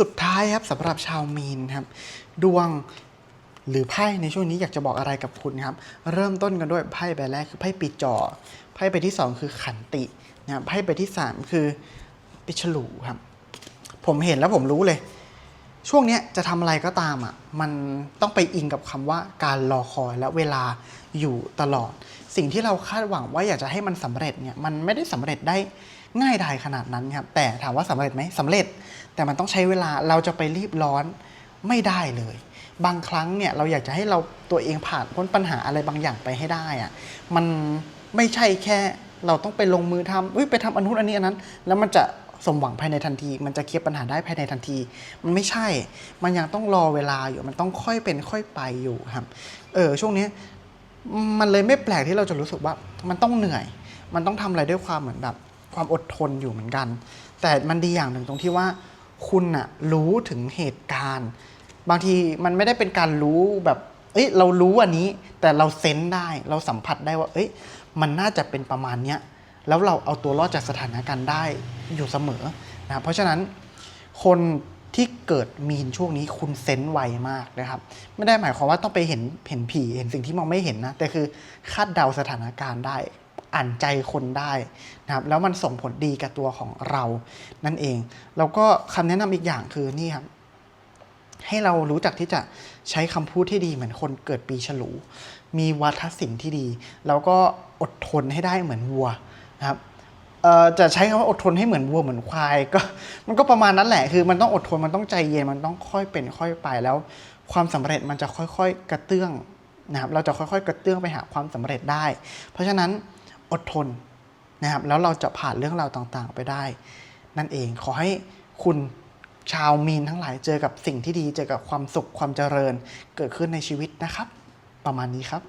สุดท้ายครับสำหรับชาวมีนครับ ดวงหรือไพ่ในช่วงนี้อยากจะบอกอะไรกับคุณครับ เริ่มต้นกันด้วยไพ่ใบแรกคือไพ่ปีจอไพ่ใบที่สองคือขันตินะไพ่ใบที่สามคือปิฉลูครับ ผมเห็นแล้วผมรู้เลย ช่วงนี้จะทำอะไรก็ตามอะมันต้องไปอิงกับคำว่าการรอคอยและเวลาอยู่ตลอด สิ่งที่เราคาดหวังว่าอยากจะให้มันสำเร็จเนี่ยมันไม่ได้สำเร็จได้ง่ายดายขนาดนั้นครับแต่ถามว่าสำเร็จไหมสำเร็จ แต่มันต้องใช้เวลาเราจะไปรีบร้อนไม่ได้เลย บางครั้งเนี่ยเราอยากจะให้เราตัวเองผ่านพ้นปัญหาอะไรบางอย่างไปให้ได้อะมันไม่ใช่แค่เราต้องไปลงมือทำอุ้ยไปทำอันนู้นอันนี้อันนั้น แล้วมันจะสมหวังภายในทันที มันจะเคลียร์ปัญหาได้ภายในทันที มันไม่ใช่ มันยังต้องรอเวลาอยู่ มันต้องค่อยเป็นค่อยไปอยู่ครับ เออช่วงนี้ มันเลยไม่แปลกที่เราจะรู้สึกว่ามันต้องเหนื่อย มันต้องทำอะไรด้วยความเหมือนแบบความอดทนอยู่เหมือนกัน แต่มันดีอย่างหนึ่งตรงที่ว่า คุณอะรู้ถึงเหตุการณ์ บางทีมันไม่ได้เป็นการรู้แบบ เอ้ยเรารู้อันนี้ แต่เราเซนส์ได้ เราสัมผัสได้ว่า เอ้ย มันน่าจะเป็นประมาณเนี้ยแล้วเราเอาตัวรอดจากสถานการณ์ได้อยู่เสมอนะเพราะฉะนั้นคน ที่เกิดมีนช่วงนี้คุณเซนส์ไวมากนะครับ ไม่ได้หมายความว่าต้องไปเห็นเห็นผีเห็นสิ่งที่มองไม่เห็นนะ แต่คือคาดเดาสถานการณ์ได้ อ่านใจคนได้นะครับ แล้วมันส่งผลดีกับตัวของเรานั่นเอง แล้วก็คำแนะนำอีกอย่างคือนี่ครับให้เรารู้จักที่จะใช้คำพูดที่ดีเหมือนคนเกิดปีฉลู มีวาทศิลป์ที่ดี แล้วก็อดทนให้ได้เหมือนวัวนะครับ จะใช้คำว่าอดทนให้เหมือนวัวเหมือนควายก็มันก็ประมาณนั้นแหละคือมันต้องอดทนมันต้องใจเย็นมันต้องค่อยเป็นค่อยไปแล้ว ความสำเร็จมันจะค่อยๆกระเตื้องนะครับเราจะค่อยๆ กระเตื้องไปหาความสำเร็จได้ เพราะฉะนั้นอดทนนะครับแล้วเราจะผ่านเรื่องราวต่างๆไปได้ นั่นเองขอให้คุณชาวมีนทั้งหลายเจอกับสิ่งที่ดีเจอกับความสุขความเจริญเกิดขึ้นในชีวิตนะครับ ประมาณนี้ครับ